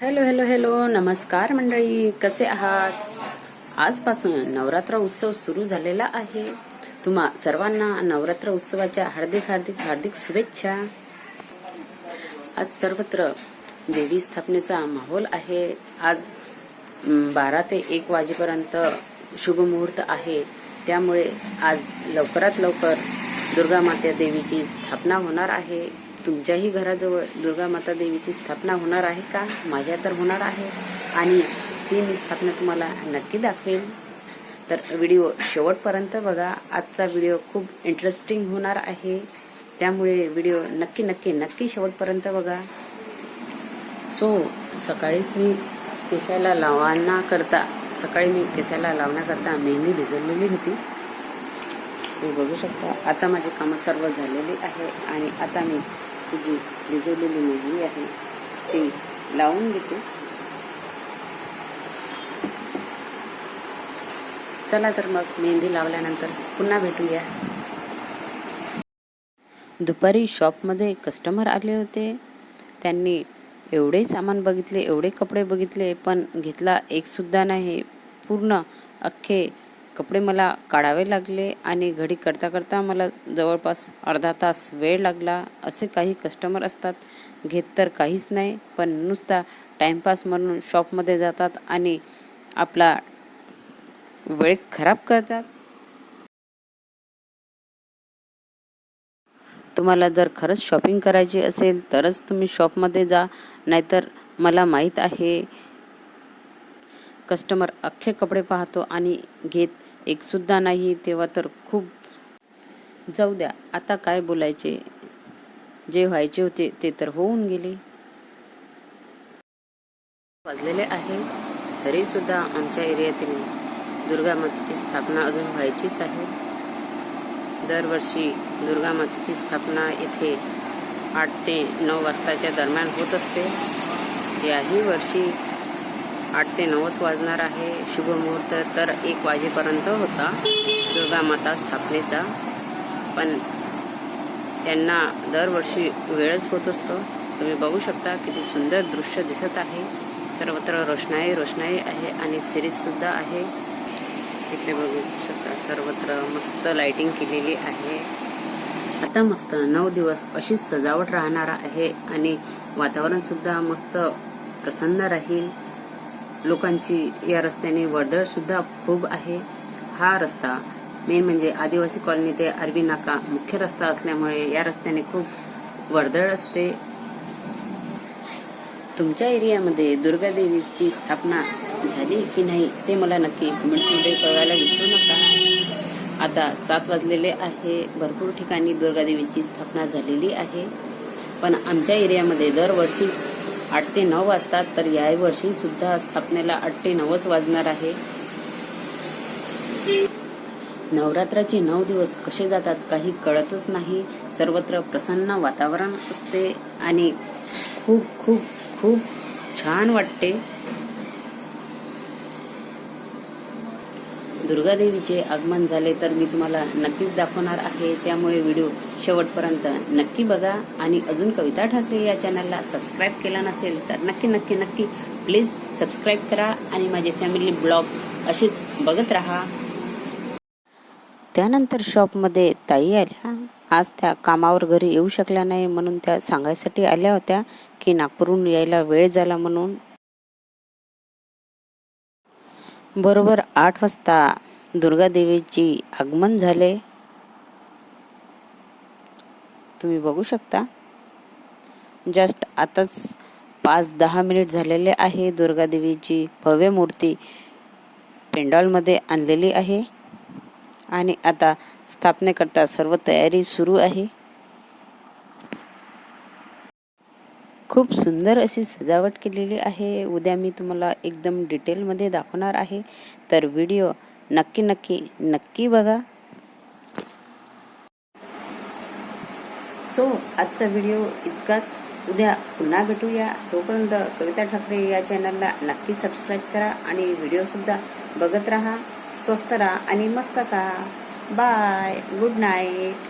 Hello hello hello नमस्कार मंडळी. कसे आहात? आजपासून नवरात्र उत्सव सुरू झालेला आहे. तुम्हा सर्वांना नवरात्र उत्सवाच्या हार्दिक हार्दिक हार्दिक शुभेच्छा. आज सर्वत्र देवी स्थापनेचा माहोल आहे. आज बारा ते एक वाजेपर्यंत शुभ मुहूर्त आहे. त्यामुळे आज लवकरात लवकर दुर्गा माता देवीची स्थापना होणार आहे. तुमच्याही घराजवळ दुर्गा माता देवीची स्थापना होणार आहे का? माझ्या तर होणार आहे. आणि ती मी स्थापना तुम्हाला नक्की दाखवेल तर व्हिडिओ शेवटपर्यंत बघा. आजचा व्हिडिओ खूप इंटरेस्टिंग होणार आहे. त्यामुळे व्हिडिओ नक्की नक्की नक्की शेवटपर्यंत बघा. सो सकाळीच मी केसाला लावणा करता सकाळी मी केसाला लावण्याकरता मेहंदी भिजवलेली होती. तुम्ही बघू शकता. आता माझी कामं सर्व झालेली आहे. आणि आता मी जी भिजवलेली मेहंदी आहे ती लावून घेते. चला तर मग मेहंदी लावल्यानंतर पुन्हा भेटूया. दुपारी शॉपमध्ये कस्टमर आले होते. त्यांनी एवढे सामान बघितले एवढे कपडे बघितले पण घेतला एकसुद्धा नाही. पूर्ण अख्खे कपडे मला काढावे लागले आणि घडी करता करता मला जवळपास अर्धा तास वेळ लागला. असे काही कस्टमर असतात. घेत तर काहीच नाही पण नुसता टाईमपास म्हणून शॉपमध्ये जातात आणि आपला वेळ खराब करतात. तुम्हाला जर खरंच शॉपिंग करायची असेल तरच तुम्ही शॉपमध्ये जा. नाहीतर मला माहीत आहे कस्टमर अख्खे कपडे पाहतो आणि घेत एकसुद्धा नाही तेव्हा तर खूप जाऊ द्या आता काय बोलायचे? जे व्हायचे होते ते तर होऊन गेले. वाजलेले आहे तरीसुद्धा आमच्या एरियातील दुर्गा मातेची स्थापना अजून व्हायचीच आहे. दरवर्षी दुर्गा मातेची स्थापना येथे आठ ते नऊ वाजताच्या दरम्यान होत असते. याही वर्षी आठ ते नऊच वाजणार आहे. शुभ मुहूर्त तर एक वाजेपर्यंत होता. दुर्गा माता स्थापनेचा. पण त्यांना दरवर्षी वेळच होत असतो. तुम्ही बघू शकता किती सुंदर दृश्य दिसत आहे. सर्वत्र रोषणाई रोषणाई आहे आणि सिरीजसुद्धा आहे. इकडे बघू शकता सर्वत्र मस्त लाइटिंग केलेली आहे. आता मस्त नऊ दिवस अशीच सजावट राहणार आहे आणि वातावरणसुद्धा मस्त प्रसन्न राहील. लोकांची या रस्त्याने वर्दळ सुद्धा खूप आहे. हा रस्ता मेन म्हणजे आदिवासी कॉलनी ते अरबी नाका मुख्य रस्ता असल्यामुळे या रस्त्याने खूप वर्दळ असते. तुमच्या एरियामध्ये दुर्गादेवीची स्थापना झाली की नाही ते मला नक्की कमेंटमध्ये कळवायला विसरू नका. आता सात वाजलेले आहे. भरपूर ठिकाणी दुर्गादेवीची स्थापना झालेली आहे. पण आमच्या एरियामध्ये दरवर्षीच आठ ते नऊ वाजतात तर यावर्षी सुद्धा स्थापनेला आठ ते नऊच वाजणार आहे. नवरात्राचे नऊ दिवस कसे जातात काही कळतच नाही. सर्वत्र प्रसन्न वातावरण असते आणि खूप खूप खूप छान वाटते. दुर्गादेवीचे आगमन झाले तर मी तुम्हाला नक्कीच दाखवणार आहे. त्यामुळे व्हिडिओ शेवटपर्यंत नक्की बघा आणि अजून कविता ठाकरे या चॅनलला सबस्क्राईब केला नसेल तर नक्की नक्की नक्की प्लीज सबस्क्राईब करा आणि माझे फॅमिली ब्लॉग असेच बघत राहा. त्यानंतर शॉपमध्ये ताई आल्या. आज त्या कामावर घरी येऊ शकल्या नाही म्हणून त्या सांगायसाठी आल्या होत्या की नागपूरहून यायला वेळ झाला म्हणून. बरोबर आठ वाजता दुर्गादेवीची आगमन झाले. तुम्ही बघू शकता. जस्ट आताच पाच दहा मिनिट झालेले आहे. दुर्गादेवीची भव्य मूर्ती पेंडॉलमध्ये आणलेली आहे. आणि आता स्थापनेकरता सर्व तयारी सुरू आहे. खूप सुंदर अशी सजावट केलेली आहे. उद्या मी तुम्हाला एकदम डिटेलमध्ये दाखवणार आहे. तर व्हिडिओ नक्की नक्की नक्की बघा. सो आजचा व्हिडिओ इतकाच. उद्या पुन्हा भेटूया. तोपर्यंत कविता ठाकरे या चॅनलला नक्की सबस्क्राईब करा आणि व्हिडिओसुद्धा बघत राहा. स्वस्त राहा आणि मस्त का बाय गुड नाईट